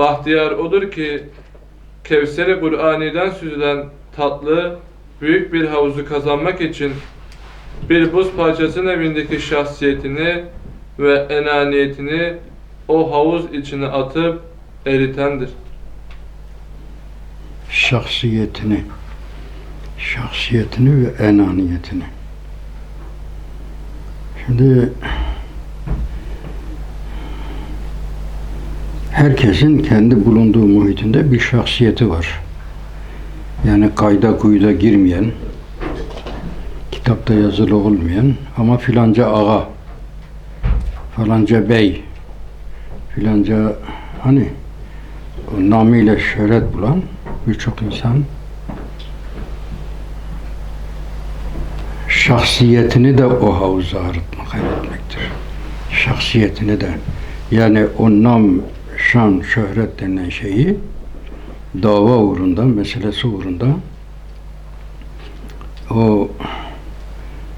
Bahtiyar odur ki Kevser-i Kur'ani'den süzülen tatlı büyük bir havuzu kazanmak için bir buz parçasının evindeki şahsiyetini ve enaniyetini o havuz içine atıp eritendir. Şahsiyetini, şahsiyetini ve enaniyetini. Şimdi herkesin kendi bulunduğu muhitinde bir şahsiyeti var. Yani kayda kuyuda girmeyen, kitapta yazılı olmayan ama filanca ağa, falanca bey, filanca hani o namıyla şöhret bulan birçok insan şahsiyetini de o havuza arıtmak, kaybetmektir. Şahsiyetini de yani o nam, şan, şöhret denilen şeyi dava uğrunda, meselesi uğrunda o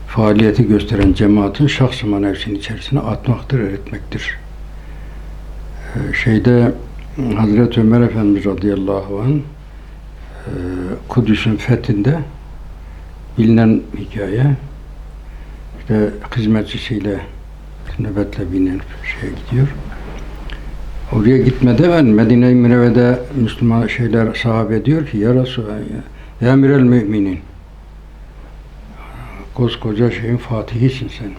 faaliyeti gösteren cemaatin şahs-ı manevsinin içerisine atmaktır, eritmektir. Ee, Şeyde Hazreti Ömer Efendimiz radıyallahu anh e, Kudüs'ün fethinde bilinen hikaye işte hizmetçisiyle nöbetle binen şeye gidiyor. Oraya gitmede ben Medine-i Münevve'de Müslüman şeyler sahabe diyor ki ya Resulallah ya, Emirel Müminin koskoca şeyin fatihisin sen.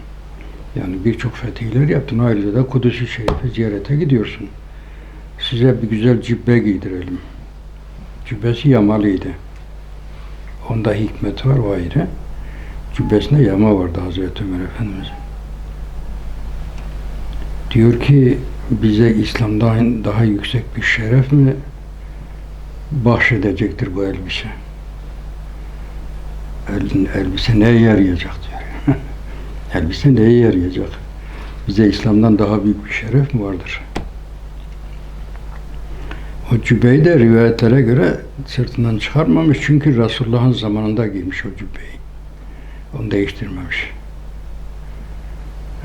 Yani birçok fetihler yaptın. Ayrıca da Kudüs-ü Şerif'e ziyarete gidiyorsun. Size bir güzel cübbe giydirelim. Cübbesi yamalıydı. Onda hikmet var o ayrı. Cübbesinde yama vardı Hazreti Ömer Efendimiz. Diyor ki bize İslam'dan daha yüksek bir şeref mi bahşedecektir bu elbise? El, elbise neye yarayacak diyor. elbise neye yarayacak? Bize İslam'dan daha büyük bir şeref mi vardır? O cübbeyi de rivayetlere göre sırtından çıkarmamış çünkü Resulullah'ın zamanında giymiş o cübbeyi. Onu değiştirmemiş.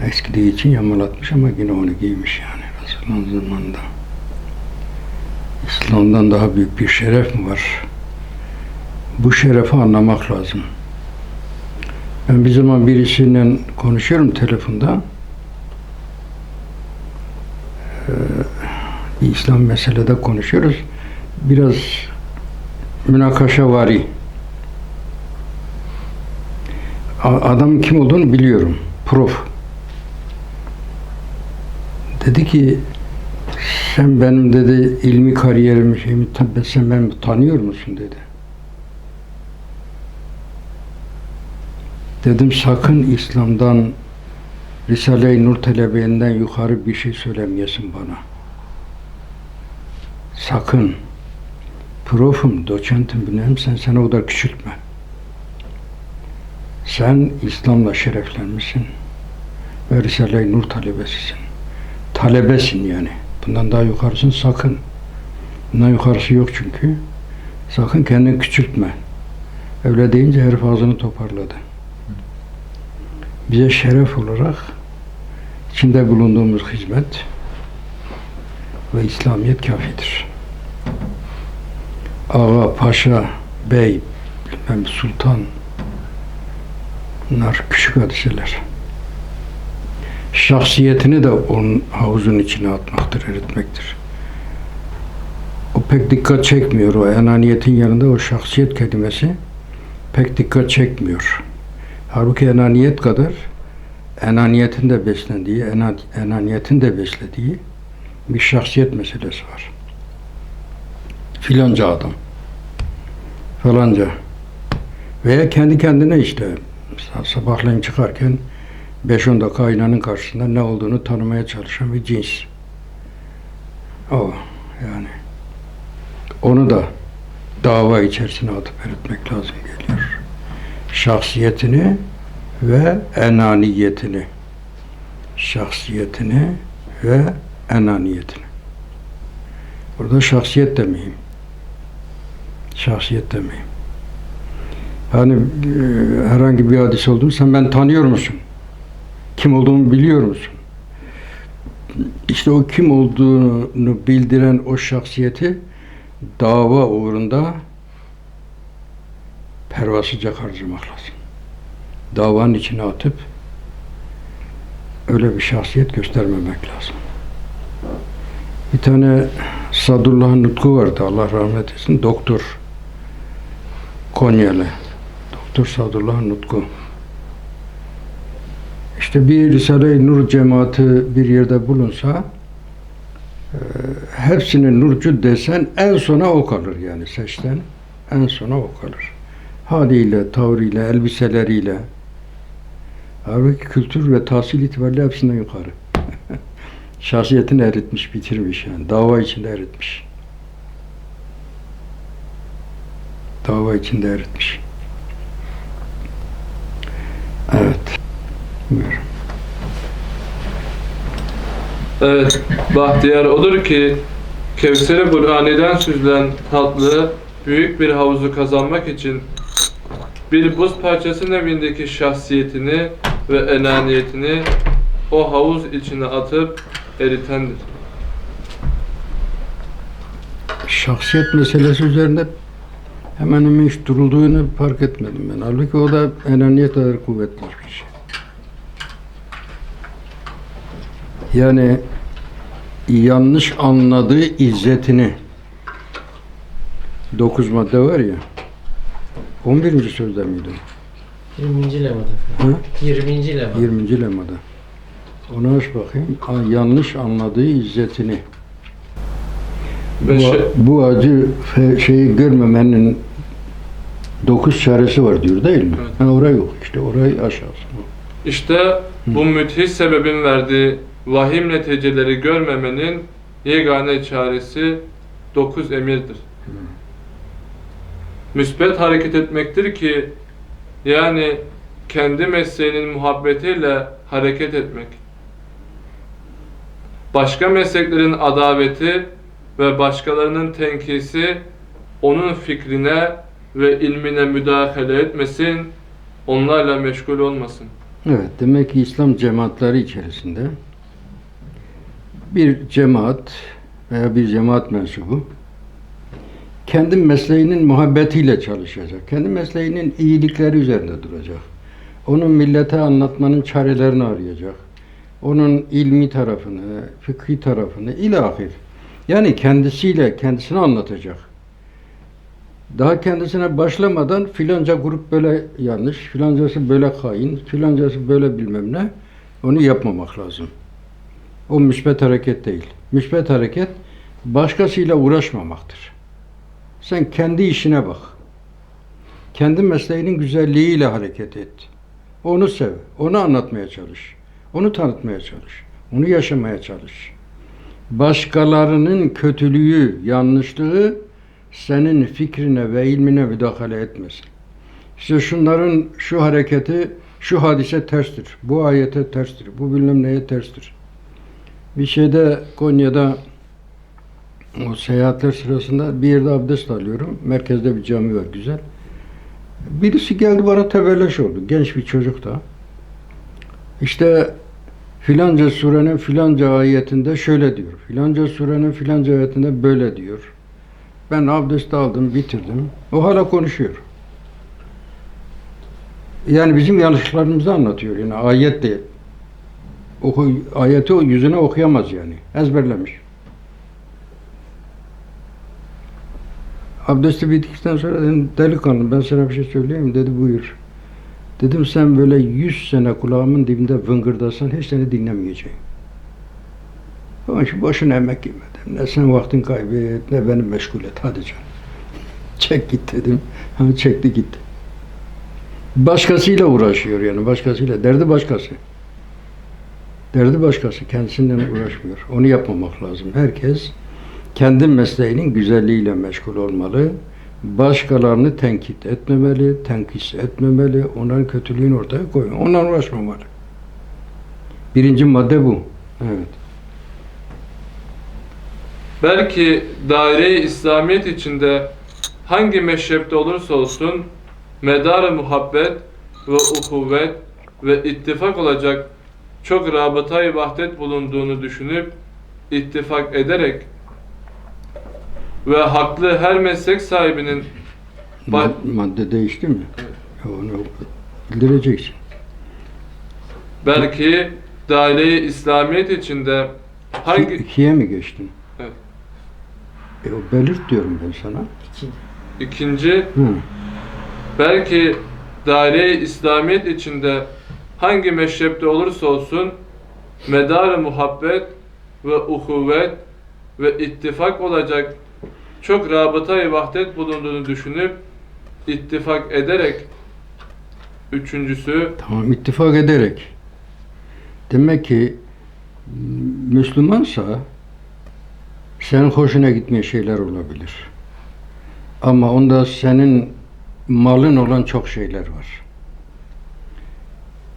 Eskidiği için yamalatmış ama yine onu giymiş yani Resulullah'ın zamanında. İslam'dan daha büyük bir şeref mi var? Bu şerefi anlamak lazım. Ben bir zaman birisiyle konuşuyorum telefonda. Ee, bir İslam meselede konuşuyoruz. Biraz münakaşa vari. A- Adam kim olduğunu biliyorum. Prof. Dedi ki sen benim dedi ilmi kariyerimi şeyimi sen beni tanıyor musun dedi. Dedim sakın İslam'dan Risale-i Nur talebeğinden yukarı bir şey söylemeyesin bana. Sakın. Profum, doçentim bilmem sen seni o kadar küçültme. Sen İslam'la şereflenmişsin ve Risale-i Nur talebesisin. Talebesin yani. Bundan daha yukarısın sakın. Bundan yukarısı yok çünkü. Sakın kendini küçültme. Öyle deyince herif ağzını toparladı. Bize şeref olarak içinde bulunduğumuz hizmet ve İslamiyet kafidir. Ağa, paşa, bey, bilmem sultan bunlar küçük hadiseler. Şahsiyetini de onun havuzun içine atmaktır, eritmektir. O pek dikkat çekmiyor. O enaniyetin yanında o şahsiyet kelimesi pek dikkat çekmiyor. Halbuki enaniyet kadar enaniyetin de beslendiği, ena- enaniyetin de beslediği bir şahsiyet meselesi var. Filanca adam. Falanca. Veya kendi kendine işte sa- sabahleyin çıkarken 5-10 dakika aynanın karşısında ne olduğunu tanımaya çalışan bir cins. O yani. Onu da dava içerisine atıp eritmek lazım geliyor. Şahsiyetini ve enaniyetini. Şahsiyetini ve enaniyetini. Burada şahsiyet demeyeyim. Şahsiyet demeyeyim. Hani e, herhangi bir hadis oldu mu sen ben tanıyor musun? Kim olduğumu biliyor musun? işte o kim olduğunu bildiren o şahsiyeti dava uğrunda pervasızca harcamak lazım. Davanın içine atıp öyle bir şahsiyet göstermemek lazım. Bir tane Sadullah Nutku vardı Allah rahmet etsin. Doktor Konyalı. Doktor Sadullah Nutku. İşte bir Risale-i Nur cemaati bir yerde bulunsa e, hepsinin nurcu desen en sona o kalır yani seçten en sona o kalır. Haliyle, tavrıyla, elbiseleriyle halbuki kültür ve tahsil itibariyle hepsinden yukarı. Şahsiyetini eritmiş, bitirmiş yani. Dava içinde eritmiş. Dava içinde eritmiş. Evet. Buyur. Evet, bahtiyar odur ki Kevser-i Burhani'den süzülen tatlı büyük bir havuzu kazanmak için bir buz parçası nevindeki şahsiyetini ve enaniyetini o havuz içine atıp eritendir. Şahsiyet meselesi üzerinde hemen hemen hiç durulduğunu fark etmedim ben. Halbuki o da enaniyet kadar kuvvetli bir şey. Yani yanlış anladığı izzetini dokuz madde var ya 11. sözde miydi? 20. lemada. Ha? 20. lemada. 20. lemada. Ona aç bakayım. Ha, yanlış anladığı izzetini. Bu, şey- bu acı şeyi görmemenin dokuz çaresi var diyor değil mi? Evet. Ha, orayı yok. İşte orayı aşağısı. İşte bu müthiş sebebin verdiği vahim neticeleri görmemenin yegane çaresi dokuz emirdir. Müsbet hareket etmektir ki yani kendi mesleğinin muhabbetiyle hareket etmek. Başka mesleklerin adaveti ve başkalarının tenkisi onun fikrine ve ilmine müdahale etmesin, onlarla meşgul olmasın. Evet. Demek ki İslam cemaatleri içerisinde bir cemaat veya bir cemaat mensubu kendi mesleğinin muhabbetiyle çalışacak. Kendi mesleğinin iyilikleri üzerinde duracak. Onun millete anlatmanın çarelerini arayacak. Onun ilmi tarafını, fıkhi tarafını ilahir. Yani kendisiyle kendisini anlatacak. Daha kendisine başlamadan filanca grup böyle yanlış, filancası böyle hain, filancası böyle bilmem ne. Onu yapmamak lazım. O müsbet hareket değil. Müsbet hareket başkasıyla uğraşmamaktır. Sen kendi işine bak. Kendi mesleğinin güzelliğiyle hareket et. Onu sev, onu anlatmaya çalış. Onu tanıtmaya çalış. Onu yaşamaya çalış. Başkalarının kötülüğü, yanlışlığı senin fikrine ve ilmine müdahale etmesin. İşte şunların şu hareketi, şu hadise terstir. Bu ayete terstir. Bu bilmem neye terstir. Bir şeyde Konya'da o seyahatler sırasında bir yerde abdest alıyorum. Merkezde bir cami var güzel. Birisi geldi bana tebelleş oldu. Genç bir çocuk da. İşte filanca surenin filanca ayetinde şöyle diyor. Filanca surenin filanca ayetinde böyle diyor. Ben abdest aldım, bitirdim. O hala konuşuyor. Yani bizim yanlışlarımızı anlatıyor. Yani ayet değil. Oku, ayeti yüzüne okuyamaz yani. Ezberlemiş. Abdesti bittikten sonra dedim delikanlı ben sana bir şey söyleyeyim mi?" dedi buyur. Dedim sen böyle yüz sene kulağımın dibinde vıngırdasan hiç seni dinlemeyeceğim. Onun için boşuna emek yeme dedim. Ne sen vaktin kaybet ne beni meşgul et hadi canım. Çek git dedim. Ha, çekti gitti. Başkasıyla uğraşıyor yani başkasıyla. Derdi başkası. Derdi başkası. Kendisinden uğraşmıyor. Onu yapmamak lazım. Herkes kendi mesleğinin güzelliğiyle meşgul olmalı. Başkalarını tenkit etmemeli, tenkis etmemeli, onların kötülüğünü ortaya koymalı. Onlarla uğraşmamalı. Birinci madde bu. Evet. Belki daire-i İslamiyet içinde hangi meşrepte olursa olsun medar muhabbet ve uhuvvet ve ittifak olacak çok rabıtayı vahdet bulunduğunu düşünüp ittifak ederek ve haklı her meslek sahibinin Mad- madde değişti mi? Ya Onu bildireceksin. belki daire-i İslamiyet içinde hangi İkiye mi geçtin? Evet. E o belirt diyorum ben sana. İki. ikinci Hı. belki daire-i İslamiyet içinde hangi meşrepte olursa olsun medar muhabbet ve uhuvvet ve ittifak olacak çok rabıtayı vahdet bulunduğunu düşünüp ittifak ederek üçüncüsü Tamam ittifak ederek. Demek ki Müslümansa senin hoşuna gitmeyen şeyler olabilir. Ama onda senin malın olan çok şeyler var.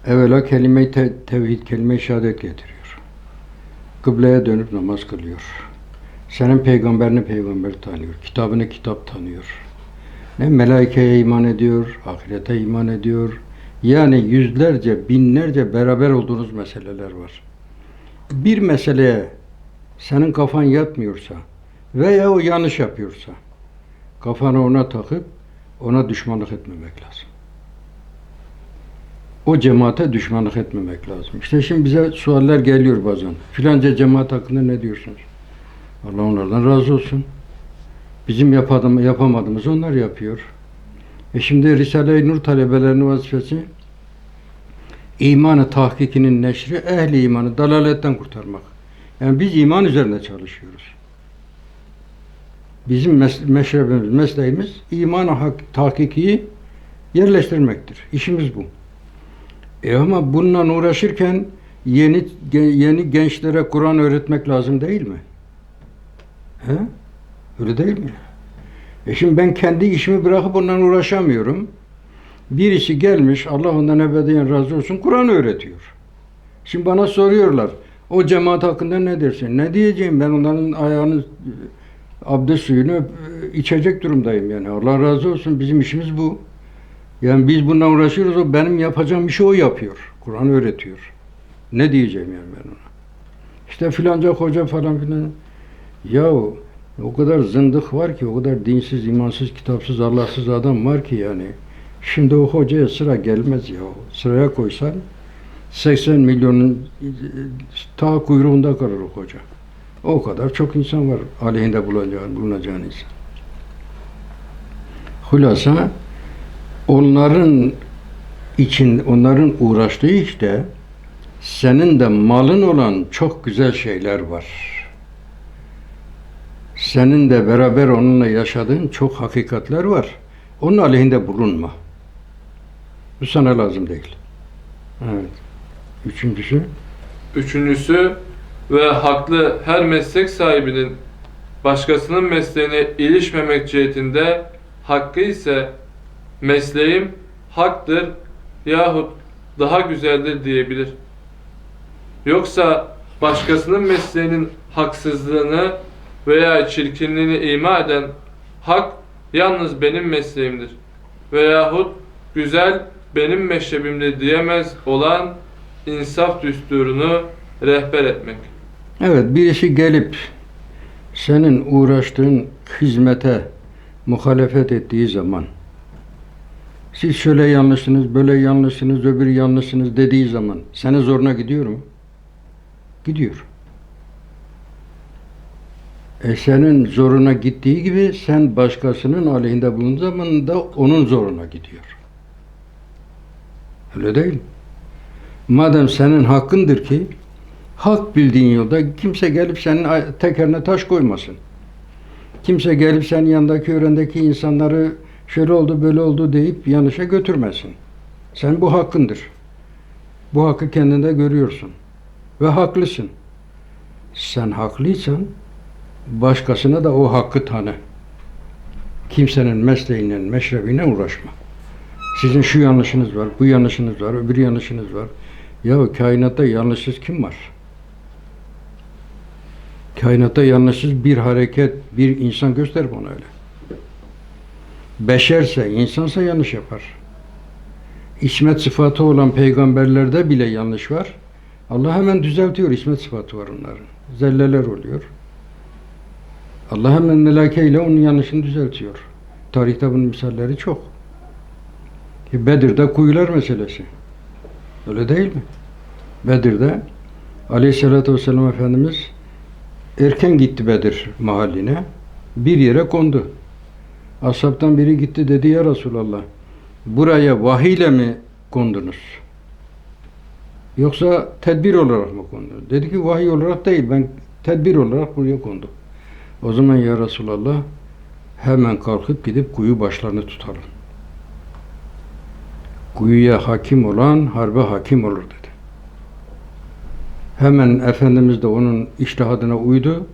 Evvela kelime-i te- tevhid, kelime-i şehadet getiriyor. Kıbleye dönüp namaz kılıyor. Senin peygamberini peygamber tanıyor. Kitabını kitap tanıyor. Ne melaikeye iman ediyor, ahirete iman ediyor. Yani yüzlerce, binlerce beraber olduğunuz meseleler var. Bir meseleye senin kafan yatmıyorsa veya o yanlış yapıyorsa kafanı ona takıp ona düşmanlık etmemek lazım. O cemaate düşmanlık etmemek lazım. İşte şimdi bize sualler geliyor bazen. Filanca cemaat hakkında ne diyorsunuz? Allah onlardan razı olsun. Bizim yapadım, yapamadığımız onlar yapıyor. E şimdi Risale-i Nur talebelerinin vazifesi imanı tahkikinin neşri, ehli imanı dalaletten kurtarmak. Yani biz iman üzerinde çalışıyoruz. Bizim mes- meşrebimiz, mesleğimiz imanı hak, tahkikiyi yerleştirmektir. İşimiz bu. E ama bununla uğraşırken yeni yeni gençlere Kur'an öğretmek lazım değil mi? He? Öyle değil mi? E şimdi ben kendi işimi bırakıp ondan uğraşamıyorum. Birisi gelmiş, Allah ondan ebediyen razı olsun, Kur'an öğretiyor. Şimdi bana soruyorlar, o cemaat hakkında ne dersin? Ne diyeceğim? Ben onların ayağını, e, abdest suyunu e, içecek durumdayım yani. Allah razı olsun, bizim işimiz bu. Yani biz bununla uğraşıyoruz, o benim yapacağım işi o yapıyor. Kur'an öğretiyor. Ne diyeceğim yani ben ona? İşte filanca hoca falan filan. Yahu o kadar zındık var ki, o kadar dinsiz, imansız, kitapsız, Allahsız adam var ki yani. Şimdi o hocaya sıra gelmez ya. Sıraya koysan 80 milyonun ta kuyruğunda kalır o hoca. O kadar çok insan var aleyhinde bulunacağın, bulunacağın insan. Hulasa onların için, onların uğraştığı işte senin de malın olan çok güzel şeyler var senin de beraber onunla yaşadığın çok hakikatler var. Onun aleyhinde bulunma. Bu sana lazım değil. Evet. Üçüncüsü, Üçüncüsü ve haklı her meslek sahibinin başkasının mesleğine ilişmemek cihetinde hakkı ise mesleğim haktır yahut daha güzeldir diyebilir. Yoksa başkasının mesleğinin haksızlığını veya çirkinliğini ima eden hak yalnız benim mesleğimdir veyahut güzel benim meşrebimdir diyemez olan insaf düsturunu rehber etmek. evet birisi gelip senin uğraştığın hizmete muhalefet ettiği zaman siz şöyle yanlışsınız, böyle yanlışsınız, öbür yanlışsınız dediği zaman senin zoruna gidiyor mu? Gidiyor. E senin zoruna gittiği gibi sen başkasının aleyhinde bulunduğun zaman da onun zoruna gidiyor. Öyle değil mi? Madem senin hakkındır ki hak bildiğin yolda kimse gelip senin tekerine taş koymasın. Kimse gelip senin yanındaki öğrendeki insanları şöyle oldu böyle oldu deyip yanlışa götürmesin. Sen bu hakkındır. Bu hakkı kendinde görüyorsun. Ve haklısın. Sen haklıysan başkasına da o hakkı tanı. Kimsenin mesleğiyle, meşrebiyle uğraşma. Sizin şu yanlışınız var, bu yanlışınız var, öbür yanlışınız var. Ya kainatta yanlışsız kim var? Kainatta yanlışsız bir hareket, bir insan göster bana öyle. Beşerse, insansa yanlış yapar. İsmet sıfatı olan peygamberlerde bile yanlış var. Allah hemen düzeltiyor. İsmet sıfatı var onların. Zelleler oluyor. Allah hemen melaikeyle onun yanlışını düzeltiyor. Tarihte bunun misalleri çok. Ki Bedir'de kuyular meselesi. Öyle değil mi? Bedir'de Aleyhisselatü Vesselam Efendimiz erken gitti Bedir mahalline. Bir yere kondu. Ashabtan biri gitti dedi ya Resulallah buraya vahiyle mi kondunuz? Yoksa tedbir olarak mı kondunuz? Dedi ki vahiy olarak değil ben tedbir olarak buraya kondum. O zaman ya Resulallah hemen kalkıp gidip kuyu başlarını tutalım. Kuyuya hakim olan harbe hakim olur dedi. Hemen Efendimiz de onun iştihadına uydu.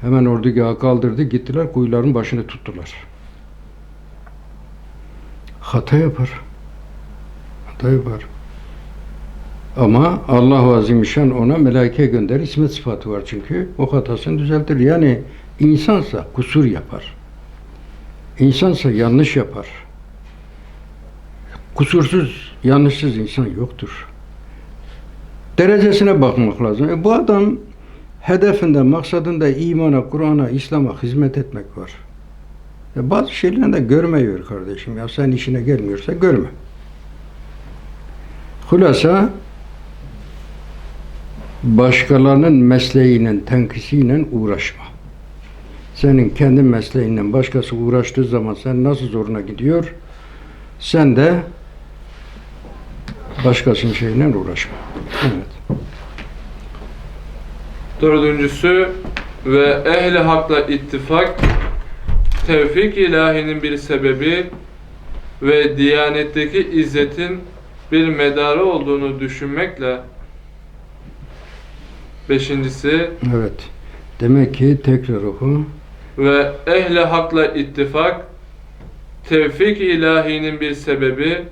Hemen ordugahı kaldırdı. Gittiler kuyuların başını tuttular. Hata yapar. Hata yapar. Ama Allah-u Azimüşşan ona melaike gönder. İsmet sıfatı var çünkü. O hatasını düzeltir. Yani insansa kusur yapar. İnsansa yanlış yapar. Kusursuz, yanlışsız insan yoktur. Derecesine bakmak lazım. E bu adam hedefinde, maksadında imana, Kur'an'a, İslam'a hizmet etmek var. E bazı şeylerini de görmeyiyor kardeşim. Ya sen işine gelmiyorsa görme. Hulasa başkalarının mesleğinin tenkisiyle uğraşma. Senin kendi mesleğinden başkası uğraştığı zaman sen nasıl zoruna gidiyor? Sen de başkasının şeyiyle uğraşma. Evet. Dördüncüsü ve ehli hakla ittifak tevfik ilahinin bir sebebi ve diyanetteki izzetin bir medarı olduğunu düşünmekle beşincisi Evet. Demek ki tekrar oku. ve ehli hakla ittifak tevfik ilahinin bir sebebi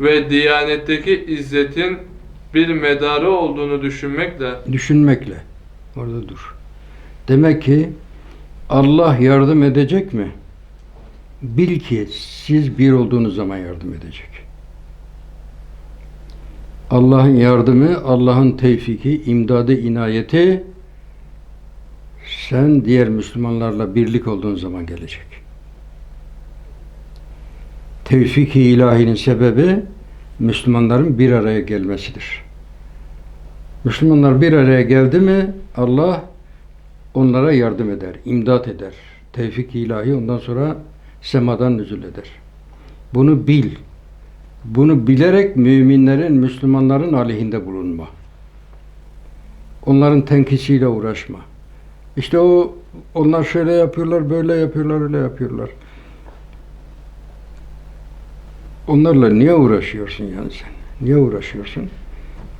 ve diyanetteki izzetin bir medarı olduğunu düşünmekle Düşünmekle. Orada dur. Demek ki Allah yardım edecek mi? Bil ki siz bir olduğunuz zaman yardım edecek. Allah'ın yardımı, Allah'ın tevfiki, imdadı, inayeti sen diğer Müslümanlarla birlik olduğun zaman gelecek. Tevfik-i ilahinin sebebi Müslümanların bir araya gelmesidir. Müslümanlar bir araya geldi mi Allah onlara yardım eder, imdat eder. Tevfik ilahi ondan sonra semadan nüzul eder. Bunu bil. Bunu bilerek müminlerin, Müslümanların aleyhinde bulunma. Onların tenkisiyle uğraşma. İşte o onlar şöyle yapıyorlar, böyle yapıyorlar, öyle yapıyorlar. Onlarla niye uğraşıyorsun yani sen? Niye uğraşıyorsun?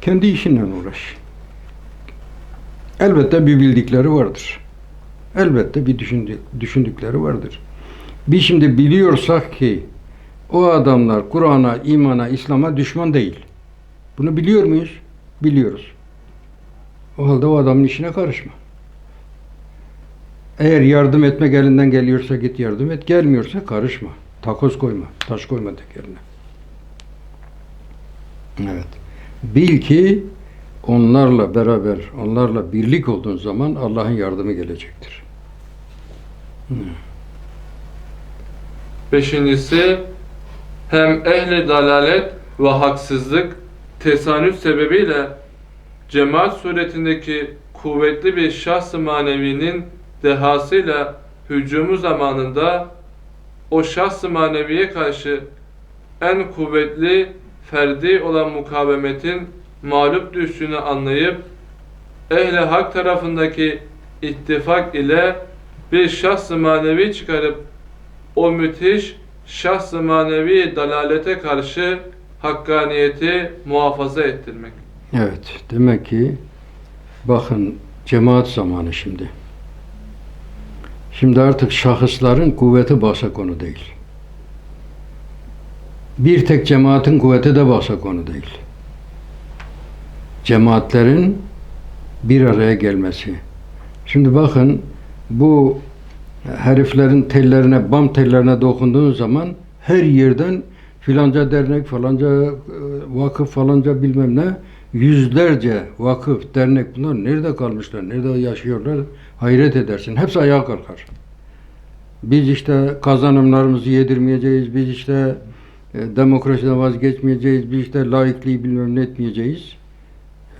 Kendi işinle uğraş. Elbette bir bildikleri vardır. Elbette bir düşündü- düşündükleri vardır. Biz şimdi biliyorsak ki o adamlar Kur'an'a, imana, İslam'a düşman değil. Bunu biliyor muyuz? Biliyoruz. O halde o adamın işine karışma. Eğer yardım etmek elinden geliyorsa git yardım et. Gelmiyorsa karışma. Takoz koyma. Taş koyma tekerine. Evet. Bil ki onlarla beraber, onlarla birlik olduğun zaman Allah'ın yardımı gelecektir. Beşincisi hem ehli dalalet ve haksızlık tesanüt sebebiyle cemaat suretindeki kuvvetli bir şahs-ı manevinin dehasıyla hücumu zamanında o şahs-ı maneviye karşı en kuvvetli ferdi olan mukavemetin mağlup düştüğünü anlayıp ehli hak tarafındaki ittifak ile bir şahs-ı manevi çıkarıp o müthiş şahs-ı manevi dalalete karşı hakkaniyeti muhafaza ettirmek. Evet. Demek ki bakın cemaat zamanı şimdi. Şimdi artık şahısların kuvveti bahse konu değil. Bir tek cemaatin kuvveti de bahse konu değil. Cemaatlerin bir araya gelmesi. Şimdi bakın bu heriflerin tellerine, bam tellerine dokunduğun zaman her yerden filanca dernek, falanca e, vakıf, falanca bilmem ne yüzlerce vakıf, dernek bunlar nerede kalmışlar, nerede yaşıyorlar hayret edersin. Hepsi ayağa kalkar. Biz işte kazanımlarımızı yedirmeyeceğiz, biz işte e, demokrasiden vazgeçmeyeceğiz, biz işte laikliği bilmem ne etmeyeceğiz.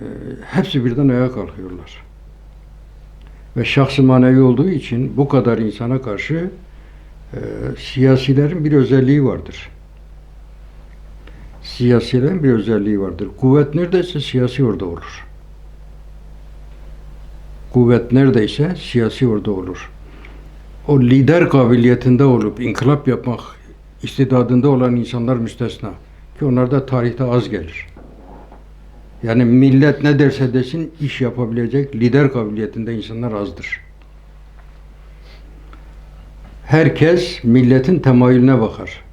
E, hepsi birden ayağa kalkıyorlar. Ve şahsı manevi olduğu için bu kadar insana karşı e, siyasilerin bir özelliği vardır. Siyasilerin bir özelliği vardır. Kuvvet neredeyse siyasi orada olur. Kuvvet neredeyse siyasi orada olur. O lider kabiliyetinde olup inkılap yapmak istidadında olan insanlar müstesna. Ki onlar da tarihte az gelir. Yani millet ne derse desin iş yapabilecek lider kabiliyetinde insanlar azdır. Herkes milletin temayülüne bakar.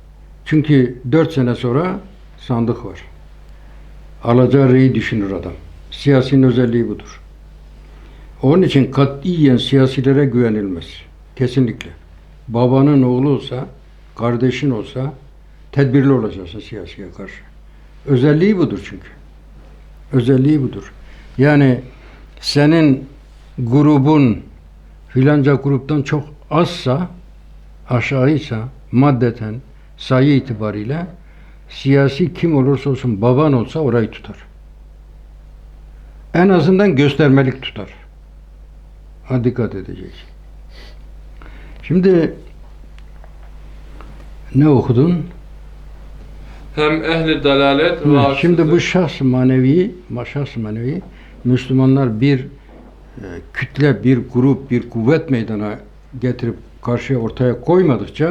Çünkü dört sene sonra sandık var. Alacağı reyi düşünür adam. Siyasinin özelliği budur. Onun için katiyen siyasilere güvenilmez. Kesinlikle. Babanın oğlu olsa, kardeşin olsa tedbirli olacaksın siyasiye karşı. Özelliği budur çünkü. Özelliği budur. Yani senin grubun filanca gruptan çok azsa, aşağıysa, maddeten, sayı itibariyle siyasi kim olursa olsun baban olsa orayı tutar. En azından göstermelik tutar. Ha dikkat edeceğiz. Şimdi ne okudun? Hem ehli dalalet ve Hı, Şimdi bu şahs manevi, ma- şahs manevi Müslümanlar bir e, kütle, bir grup, bir kuvvet meydana getirip karşıya ortaya koymadıkça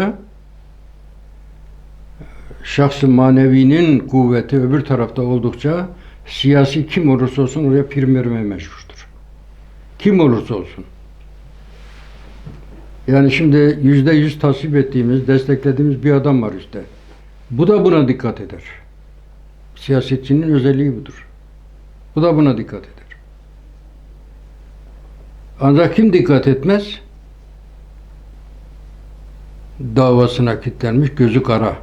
e, şahs manevinin kuvveti öbür tarafta oldukça siyasi kim olursa olsun oraya prim vermeye mecburdur. Kim olursa olsun. Yani şimdi yüzde yüz tasvip ettiğimiz, desteklediğimiz bir adam var işte. Bu da buna dikkat eder. Siyasetçinin özelliği budur. Bu da buna dikkat eder. Ancak kim dikkat etmez? Davasına kilitlenmiş, gözü kara.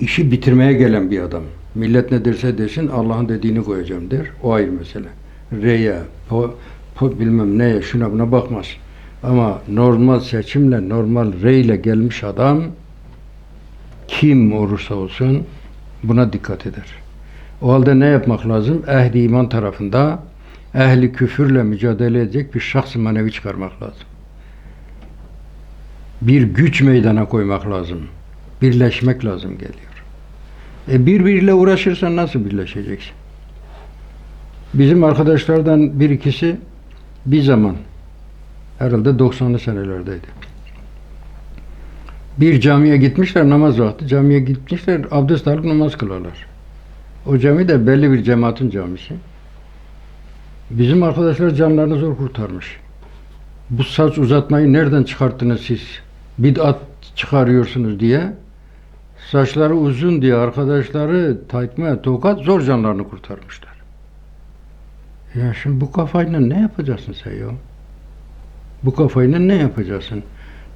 İşi bitirmeye gelen bir adam. Millet ne derse desin Allah'ın dediğini koyacağım der. O ayrı mesele. Reye, po, po, bilmem neye, şuna buna bakmaz. Ama normal seçimle, normal reyle gelmiş adam kim olursa olsun buna dikkat eder. O halde ne yapmak lazım? Ehli iman tarafında ehli küfürle mücadele edecek bir şahs manevi çıkarmak lazım. Bir güç meydana koymak lazım. Birleşmek lazım geliyor. E birbiriyle uğraşırsan nasıl birleşeceksin? Bizim arkadaşlardan bir ikisi bir zaman herhalde 90'lı senelerdeydi. Bir camiye gitmişler namaz vakti. Camiye gitmişler abdest alıp namaz kılarlar. O cami de belli bir cemaatin camisi. Bizim arkadaşlar canlarını zor kurtarmış. Bu saç uzatmayı nereden çıkarttınız siz? Bid'at çıkarıyorsunuz diye. Saçları uzun diye arkadaşları takma, tokat zor canlarını kurtarmışlar. Ya şimdi bu kafayla ne yapacaksın sen ya? Bu kafayla ne yapacaksın?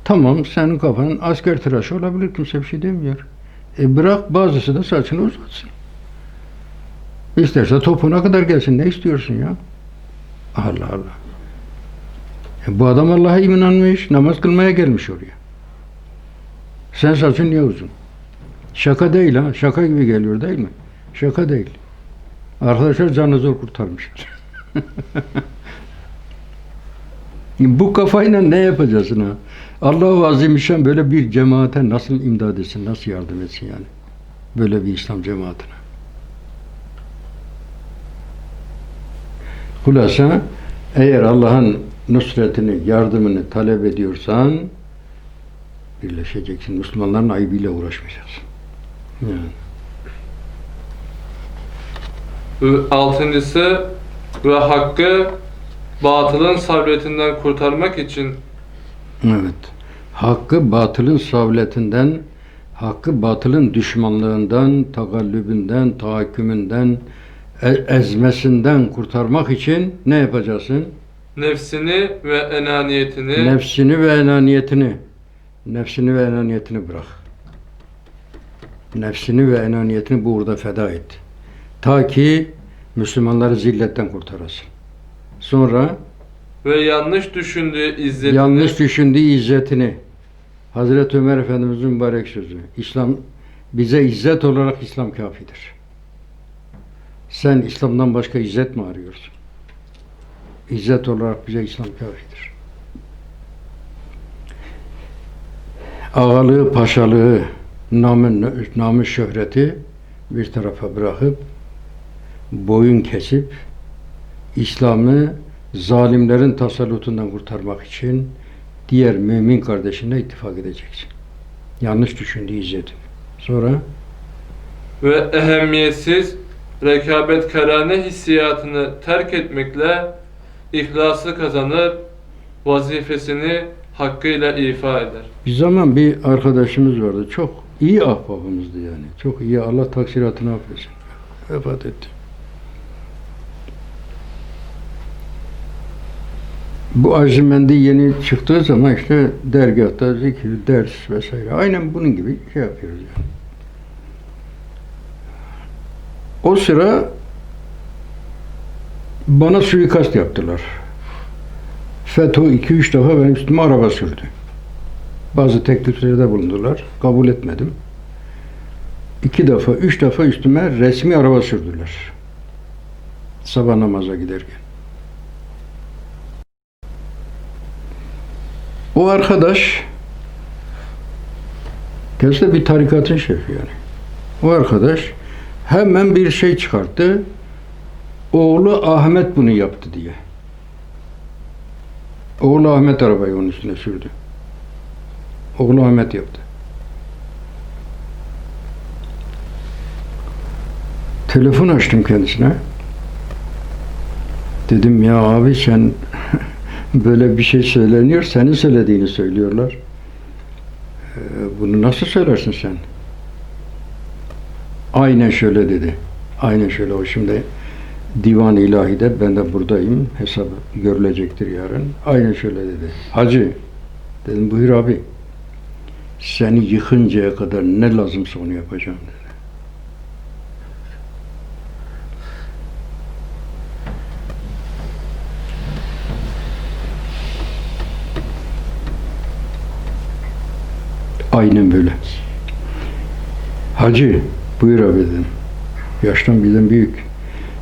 Tamam senin kafanın asker tıraşı olabilir kimse bir şey demiyor. E bırak bazısı da saçını uzatsın. İsterse topuğuna kadar gelsin ne istiyorsun ya? Allah Allah. E bu adam Allah'a inanmış, namaz kılmaya gelmiş oraya. Sen saçın niye uzun? Şaka değil ha, şaka gibi geliyor değil mi? Şaka değil. Arkadaşlar canı zor kurtarmışlar. Bu kafayla ne yapacaksın ha? Allah-u Azimüşşan böyle bir cemaate nasıl imdad etsin, nasıl yardım etsin yani? Böyle bir İslam cemaatine. Hulasa eğer Allah'ın nusretini, yardımını talep ediyorsan birleşeceksin. Müslümanların ayıbıyla uğraşmayacaksın. Yani. Altıncısı ve hakkı batılın sabretinden kurtarmak için Evet. Hakkı batılın savletinden, hakkı batılın düşmanlığından, tagallübünden, tahakkümünden, e- ezmesinden kurtarmak için ne yapacaksın? nefsini ve enaniyetini Nefsini ve enaniyetini, nefsini ve enaniyetini bırak. Nefsini ve enaniyetini burada feda et. Ta ki Müslümanları zilletten kurtarasın. Sonra ve yanlış düşündüğü izzetini yanlış düşündüğü izzetini Hazreti Ömer Efendimizin mübarek sözü. İslam bize izzet olarak İslam kafidir. Sen İslam'dan başka izzet mi arıyorsun? İzzet olarak bize İslam kafidir. Ağalığı, paşalığı, namı, namı şöhreti bir tarafa bırakıp boyun kesip İslam'ı zalimlerin tasallutundan kurtarmak için diğer mümin kardeşine ittifak edeceksin. Yanlış düşündüğü izzetini. Sonra ve ehemmiyetsiz rekabetkarane hissiyatını terk etmekle ihlası kazanır, vazifesini hakkıyla ifa eder. bir zaman bir arkadaşımız vardı. Çok iyi ahbabımızdı yani. Çok iyi. Allah taksiratını affetsin. Vefat etti. Bu Azimendi yeni çıktığı zaman işte dergahta zikir, ders vesaire. Aynen bunun gibi şey yapıyoruz yani. O sıra bana suikast yaptılar. FETÖ 2-3 defa benim üstüme araba sürdü. Bazı tekliflerde bulundular. Kabul etmedim. İki defa, üç defa üstüme resmi araba sürdüler. Sabah namaza giderken. O arkadaş de bir tarikatın şefi yani. O arkadaş hemen bir şey çıkarttı. Oğlu Ahmet bunu yaptı diye. Oğlu Ahmet arabayı onun üstüne sürdü. Oğlu Ahmet yaptı. Telefon açtım kendisine. Dedim ya abi sen böyle bir şey söyleniyor, senin söylediğini söylüyorlar. Ee, bunu nasıl söylersin sen? Aynen şöyle dedi. Aynen şöyle o şimdi Divan İlahi'de ben de buradayım. Hesap görülecektir yarın. Aynen şöyle dedi. Hacı dedim buyur abi. Seni yıkıncaya kadar ne lazımsa onu yapacağım dedi. Aynen böyle. Hacı buyur abi dedim. Yaştan bizden büyük.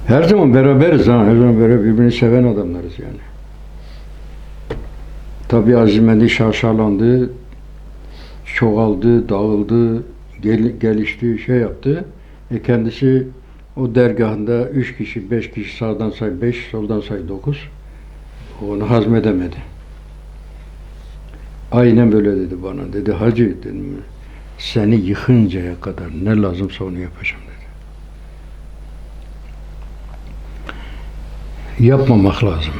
Her zaman beraberiz ha. Her zaman beraber birbirini seven adamlarız yani. Tabii Azimendi şaşalandı, çoğaldı, dağıldı, gel, gelişti, şey yaptı. E kendisi o dergahında üç kişi, beş kişi sağdan say beş, soldan say dokuz. Onu hazmedemedi. Aynen böyle dedi bana. Dedi hacı dedim seni yıkıncaya kadar ne lazımsa onu yapacağım dedi. Yapmamak lazım.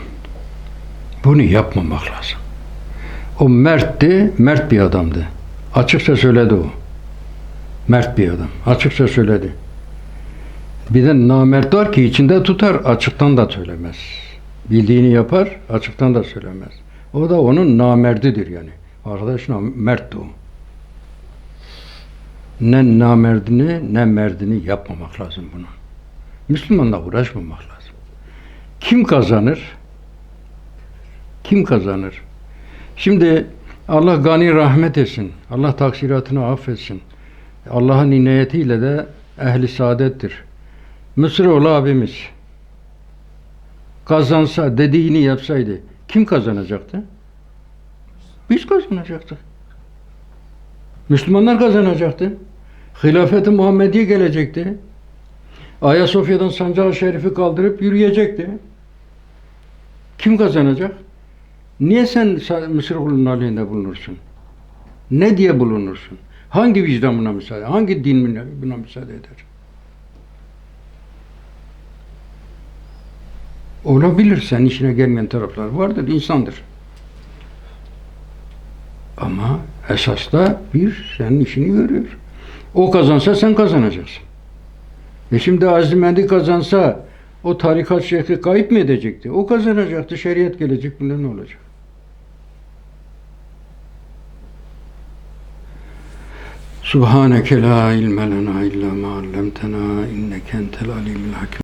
Bunu yapmamak lazım. O mertti, mert bir adamdı. Açıkça söyledi o. Mert bir adam. Açıkça söyledi. Bir de namert var ki içinde tutar, açıktan da söylemez. Bildiğini yapar, açıktan da söylemez. O da onun namerdidir yani. Arkadaş mertti o. Ne namerdini ne merdini yapmamak lazım bunu. Müslümanla uğraşmamak lazım. Kim kazanır? Kim kazanır? Şimdi Allah gani rahmet etsin. Allah taksiratını affetsin. Allah'ın inayetiyle de ehli saadettir. Mısıroğlu abimiz kazansa, dediğini yapsaydı kim kazanacaktı? Biz kazanacaktık. Müslümanlar kazanacaktı. Hilafet-i Muhammediye gelecekti. Ayasofya'dan sancağı şerifi kaldırıp yürüyecekti. Kim kazanacak? Niye sen Mısır kulunun aleyhinde bulunursun? Ne diye bulunursun? Hangi vicdan buna müsaade, hangi din buna- müsaade eder? Olabilir, senin işine gelmeyen taraflar vardır, insandır. Ama esas da bir senin işini görüyor. O kazansa sen kazanacaksın. E şimdi Azimendi kazansa o tarikat şeyhi kayıp mı edecekti? O kazanacaktı. Şeriat gelecek. Bunda ne olacak? Subhaneke la ilme lena illa ma allamtena inneke entel alimul hakim.